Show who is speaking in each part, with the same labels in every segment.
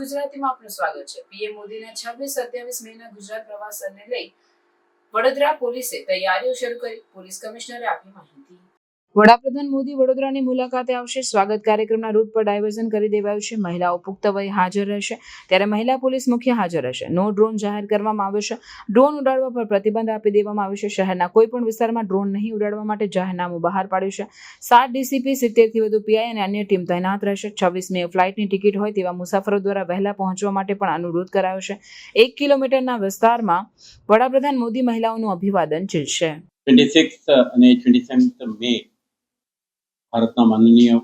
Speaker 1: ગુજરાતીમાં આપનું સ્વાગત છે. પીએમ મોદીના છવ્વીસ સત્યાવીસ મેના ગુજરાત પ્રવાસનને લઈ વડોદરા પોલીસે તૈયારીઓ શરૂ કરી. પોલીસ કમિશનરે આપી માહિતી. વડાપ્રધાન મોદી વડોદરાની મુલાકાતે આવશે. સ્વાગત કાર્યક્રમના રૂટ પર ડાયવર્ઝન કરી દેવાયું છે. મહિલાઓ પુખ્ત વય હાજર રહેશે. ત્યારે મહિલા પોલીસ મુખ્ય હાજર રહેશે. નો ડ્રોન જાહેર કરવામાં આવ્યો છે. ડ્રોન ઉડાડવા પર પ્રતિબંધ આપી દેવામાં આવ્યો છે. શહેરના કોઈ પણ વિસ્તારમાં ડ્રોન નહીં ઉડાડવા માટે જાહેરનામું બહાર પાડ્યું છે. સાત ડીસીપી, સિત્તેરથી વધુ પીઆઈ અને અન્ય ટીમ તૈનાત રહેશે. છવ્વીસ મે ફ્લાઇટની ટિકિટ હોય તેવા મુસાફરો દ્વારા વહેલા પહોંચવા માટે પણ અનુરોધ કરાયો છે. એક કિલોમીટરના વિસ્તારમાં વડાપ્રધાન મોદી મહિલાઓનું અભિવાદન ઝીલશે
Speaker 2: ટ્વેન્ટી સિક્સ અને ટ્વેન્ટી સેવન્થ મે ભારતના માનનીય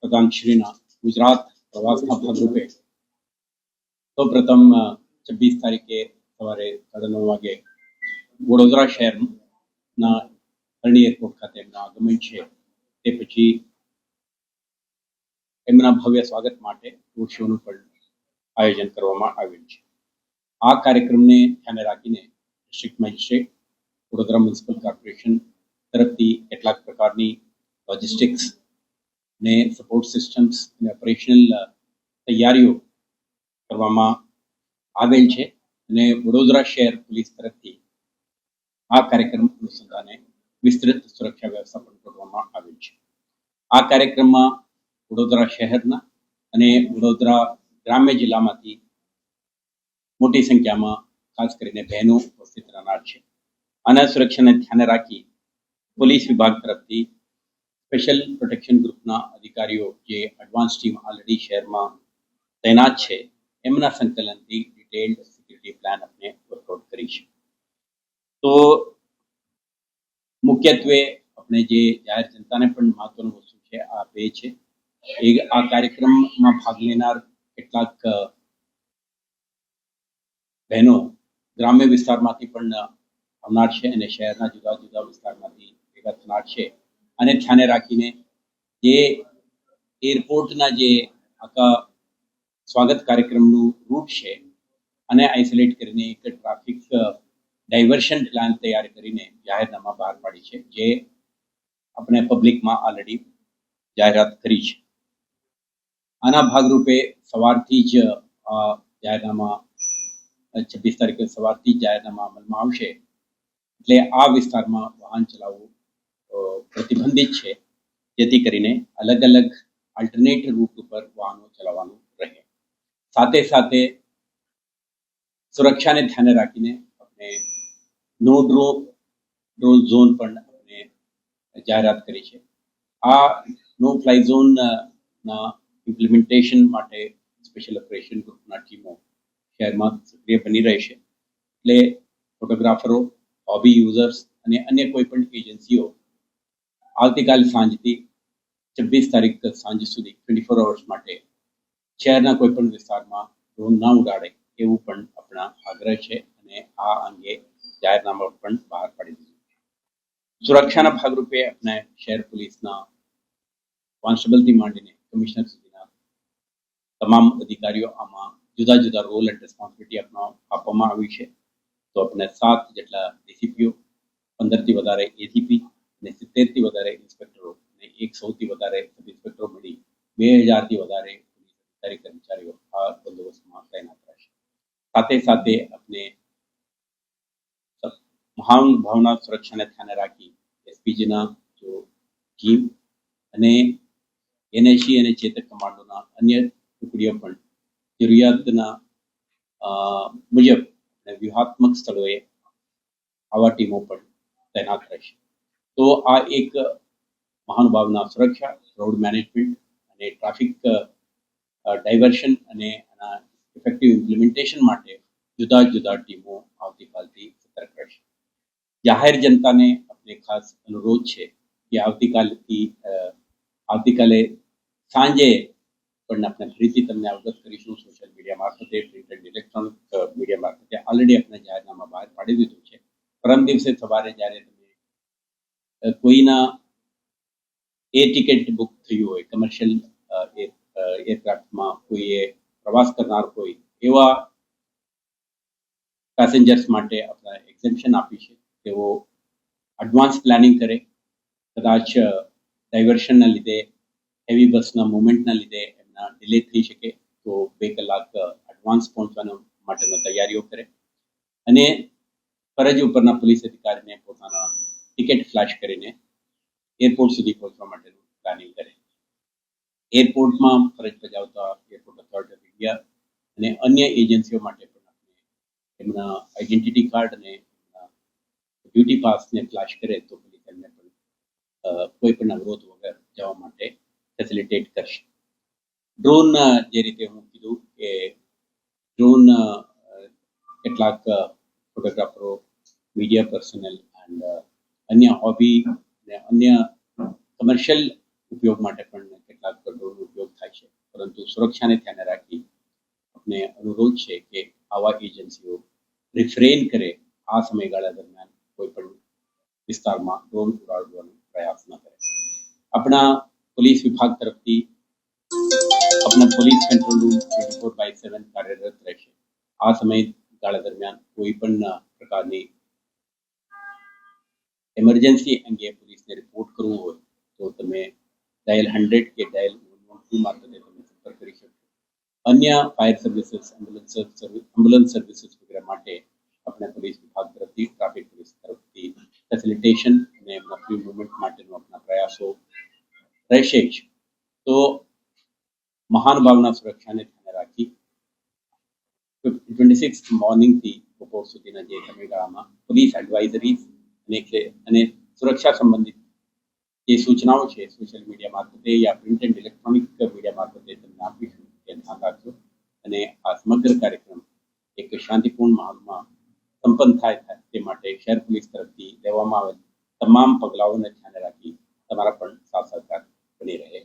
Speaker 2: પ્રધાનશ્રીના ગુજરાત પ્રવાસના ભાગરૂપે. સૌપ્રથમ છવ્વીસ તારીખે સવારે સાડા નવ વાગે વડોદરા શહેરના અરણી એરપોર્ટ ખાતે એમના આગમન છે. તે પછી એમના ભવ્ય સ્વાગત માટે રોડ શોનું પણ આયોજન કરવામાં આવ્યું છે. આ કાર્યક્રમને ધ્યાને રાખીને district magistrate, Vadodara municipal corporation તરફથી કેટલાક પ્રકારની લોજિસ્ટિક્સ ને સપોર્ટ સિસ્ટમ્સ અને ઓપરેશનલ તૈયારીઓ કરવામાં આવેલ છે અને વડોદરા શહેર પોલીસ તરફથી આ કાર્યક્રમ અનુસંધાને વિસ્તૃત સુરક્ષા વ્યવસ્થાપન કરવામાં આવેલ છે. આ કાર્યક્રમમાં વડોદરા શહેરના અને વડોદરા ગ્રામ્ય જિલ્લામાંથી મોટી સંખ્યામાં ખાસ કરીને બહેનો ઉપસ્થિત રહેનાર છે. આના સુરક્ષાને ધ્યાને રાખી પોલીસ વિભાગ તરફથી સ્પેશિયલ પ્રોટેક્શન ગ્રુપના અધિકારીઓ જે એડવાન્સ ટીમ ઓલરેડી શહેરમાં તૈનાત છે, એમના સંકલનથી ડિટેલ્ડ સિક્યુરિટી પ્લાન આપણે વર્કઆઉટ કરી તો મુખ્યત્વે આપણે જે જાહેર જનતાને પણ મહત્વનું વસ્તુ છે, આ બે છે. એ આ કાર્યક્રમમાં ભાગ લેનાર કેટલાક બહેનો ગ્રામ્ય વિસ્તારમાંથી પણ આવનાર છે અને શહેરના જુદા જુદા વિસ્તારમાંથી ભેગા થનાર છે. અને ધ્યાને રાખીને જે એરપોર્ટના જે આખા સ્વાગત કાર્યક્રમનું રૂટ છે અને આઇસોલેટ કરીને એક ટ્રાફિક ડાયવર્શન પ્લાન તૈયાર કરીને જાહેરનામા બહાર પાડી છે, જે આપણે પબ્લિકમાં ઓલરેડી જાહેરાત કરી છે. આના ભાગરૂપે સવારથી જ જાહેરનામા છવ્વીસ તારીખે સવારથી જાહેરનામા અમલમાં આવશે. એટલે આ વિસ્તારમાં વાહન ચલાવવું પ્રતિબંધિત છે, જેથી કરીને અલગ અલગ આલ્ટરનેટ રૂટ ઉપર વાહનો ચલાવવાનું રહે. સાથે સાથે સુરક્ષાને ધ્યાને રાખીને આપણે નો ડ્રો ડ્રોન ઝોન પણ આપણે જાહેરાત કરી છે. આ નો ફ્લાય ઝોન ના ઇમ્પ્લિમેન્ટેશન માટે સ્પેશિયલ ઓપરેશન ગ્રુપના ટીમો શહેરમાં સક્રિય બની રહેશે એટલે ફોટોગ્રાફરો હોબી યુઝર્સ અને અન્ય કોઈ પણ એજન્સીઓ આવતીકાલ સાંજથી છવ્વીસ તારીખ સાંજ સુધી ટ્વેન્ટી ફોર અવર્સ માટે શહેરના કોઈ પણ વિસ્તારમાં ડ્રોન ના ઉડાડે એવું પણ આપણા આગ્રહ છે અને આ અંગે જાહેરનામા પણ બહાર પાડી દીધું છે. સુરક્ષાના ભાગરૂપે આપણે શહેર પોલીસના કોન્સ્ટેબલથી માંડીને કમિશનર સુધીના તમામ અધિકારીઓ આમાં જુદા જુદા રોલ એન્ડ રિસ્પોન્સિબિલિટી આપણા આપવામાં આવી છે. તો આપણે સાત જેટલા ડીસીપીઓ પંદરથી વધારે એસીપી અને સિત્તેરથી વધારે ઇન્સ્પેક્ટરો અને એક સૌથી વધારે ઇન્સ્પેક્ટરો મળી, બે હજારથી વધારે પોલીસ અધિકારી, કર્મચારીઓ આ બંદોબસ્તમાં તૈનાત રહેશે. સાથે સાથે આપણે મહાન ભાવના સુરક્ષાને ધ્યાને રાખી એસપીજીના જો ટીમ અને એનએસી અને ચેતક કમાન્ડોના અન્ય ટુકડીઓ પણ જરૂરિયાતના મુજબ અને વ્યૂહાત્મક સ્થળોએ આવા ટીમો પણ તૈનાત રહેશે. તો આ એક મહાનુભાવના સુરક્ષા, રોડ મેનેજમેન્ટ અને ટ્રાફિક ડાયવર્શન અને આના ઇફેક્ટિવ ઇમ્પ્લિમેન્ટેશન માટે જુદા જુદા ટીમો આવતીકાલથી સતર્ક રહેશે. જાહેર જનતાને આપણે ખાસ અનુરોધ છે કે આવતીકાલથી આવતીકાલે સાંજે પણ આપણે ફરીથી તમને અવગત કરીશું સોશિયલ મીડિયા મારફતે પ્રિન્ટ એન્ડ ઇલેક્ટ્રોનિક મીડિયા મારફતે. ઓલરેડી આપણે જાહેરનામા બહાર પાડી દીધું છે. પરમ દિવસે સવારે જ્યારે કોઈના એ ટિકિટ બુક થયું હોય કમર્શિયલ એરક્રાફ્ટમાં કોઈએ પ્રવાસ કરનાર હોય એવા પેસેન્જર્સ માટે આપણે એક્ઝેમ્પશન આપી છે. તેઓ એડવાન્સ પ્લાનિંગ કરે. કદાચ ડાયવર્શનના લીધે હેવી બસના મુવમેન્ટના લીધે એમના ડિલે થઈ શકે, તો બે કલાક એડવાન્સ પહોંચવાનો માટેનો તૈયારીઓ કરે. અને ફરજ ઉપરના પોલીસ અધિકારીને પોતાના ટિકિટ ફ્લેશ કરીને એરપોર્ટ સુધી પહોંચવા માટેનું પ્લાનિંગ કરે એરપોર્ટમાં ફરજ બજાવતા એરપોર્ટ ઓથોરિટી ઓફ ઇન્ડિયા અને અન્ય એજન્સીઓ માટે પણ આપણે એમના આઈડેન્ટિટી કાર્ડ અને ડ્યુટી પાસને ફ્લાશ કરે તો પછી તેમને પણ કોઈ પણ અવરોધ વગર જવા માટે ફેસિલિટેટ કરશે. ડ્રોન જે રીતે હું કીધું કે ડ્રોન કેટલાક ફોટોગ્રાફરો મીડિયા પર્સનલ એન્ડ અન્ય હોબી અને અન્ય કમર્શિયલ ઉપયોગ માટે પણ કેટલાક ડ્રોનનો ઉપયોગ થાય છે પરંતુ સુરક્ષાને ધ્યાને રાખી આપણે અનુરોધ છે કે આવા એજન્સીઓ રિફ્રેન કરે આ સમયગાળા દરમિયાન કોઈ પણ વિસ્તારમાં ડ્રોન ઉડાડવાનો પ્રયાસ ન કરે આપણા પોલીસ વિભાગ તરફથી આપણા police control room twenty four by seven કાર્યરત રહેશે આ સમયગાળા દરમિયાન કોઈ પણ પ્રકારની એમરજન્સી અંગે પોલીસને રિપોર્ટ કરવો હોય તો તમે ડાયલ હંડ્રેડ કે ડાયલ ટુ મારફતે તમે સંપર્ક કરી શકો. અન્ય fire services ambulance ambulance services વગેરે માટે આપણે પોલીસ વિભાગ તરફથી ટ્રાફિક પોલીસ તરફથી ફેસિલિટેશન અને એમના મુવમેન્ટ માટેનો આપણા પ્રયાસો રહેશે જ. તો મહાનુભાવના સુરક્ષાને ધ્યાને રાખી ટ્વેન્ટી સિક્સ મોર્નિંગથી બપોર સુધીના જે સમયગાળામાં પોલીસ એડવાઇઝરીઝ અને અને સુરક્ષા સંબંધિત જે સૂચનાઓ છે સોશિયલ મીડિયા મારફતે યા પ્રિન્ટ એન્ડ ઇલેક્ટ્રોનિક મીડિયા મારફતે તમને આપીશું તે ધ્યાન રાખજો અને આ સમગ્ર કાર્યક્રમ એક શાંતિપૂર્ણ માહોલમાં સંપન્ન થાય તે માટે શહેર પોલીસ તરફથી લેવામાં આવેલ તમામ પગલાઓને ધ્યાને રાખી તમારા પણ સાથ સહકાર બની રહે.